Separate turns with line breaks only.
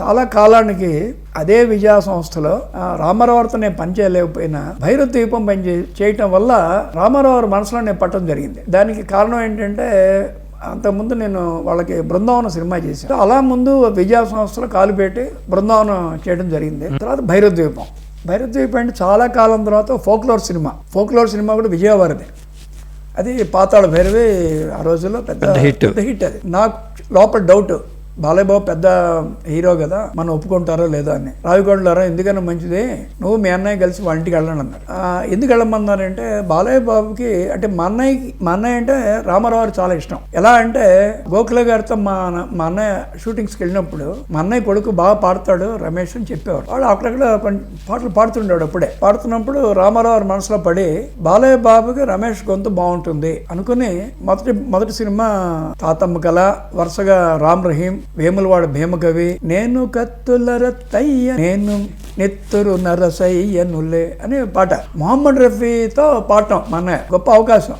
చాలా కాలానికి అదే విజయ సంస్థలో రామారావుతో నేను పని చేయలేకపోయినా భైరవ దీపం పని చేయటం వల్ల రామారావు మనసులో నేను పట్టడం జరిగింది. దానికి కారణం ఏంటంటే అంతకుముందు నేను వాళ్ళకి బృందావనం సినిమా చేశాను. అలా ముందు విజయ సంస్థలో కాలు పెట్టి బృందావనం చేయడం జరిగింది. తర్వాత భైరవ ద్వీపం భైరవ ద్వీపం అంటే చాలా కాలం తర్వాత ఫోక్లోర్ సినిమా. ఫోక్లోర్ సినిమా కూడా విజయవాడది. అది పాతాళ భైరవి ఆ రోజుల్లో పెద్ద.
పెద్ద
హిట్ అది. నాకు లోపల డౌట్ బాలయ్యబాబు పెద్ద హీరో కదా మనం ఒప్పుకుంటారో లేదో అని. రావికొండలారా ఎందుకన్నా మంచిది? నువ్వు మీ అన్నయ్య కలిసి వాళ్ళ ఇంటికి వెళ్ళండి అన్నారు. ఎందుకు వెళ్ళమన్నారంటే బాలయ్య బాబుకి అంటే మా అన్నయ్యకి మా అన్నయ్య అంటే రామారావు చాలా ఇష్టం. ఎలా అంటే గోఖలే గారితో మా మా అన్నయ్య షూటింగ్స్కి వెళ్ళినప్పుడు మా అన్నయ్య కొడుకు బాగా పాడతాడు రమేష్ అని చెప్పేవాడు వాడు అక్కడక్కడ కొన్ని పాటలు పాడుతుండేవాడు అప్పుడే. పాడుతున్నప్పుడు రామారావు మనసులో పడి బాలయ్య బాబుకి రమేష్ గొంతు బాగుంటుంది అనుకుని మొదటి మొదటి సినిమా తాతమ్మ కళ వరుసగా రామ్ రహీం వేములవాడ భీమకవి నేను కత్తుల రత్తయ్య నేను నెత్తురు నరసయ్యనులే అనే పాట. మొహమ్మద్ రఫీతో పాడటం మన గొప్ప అవకాశం.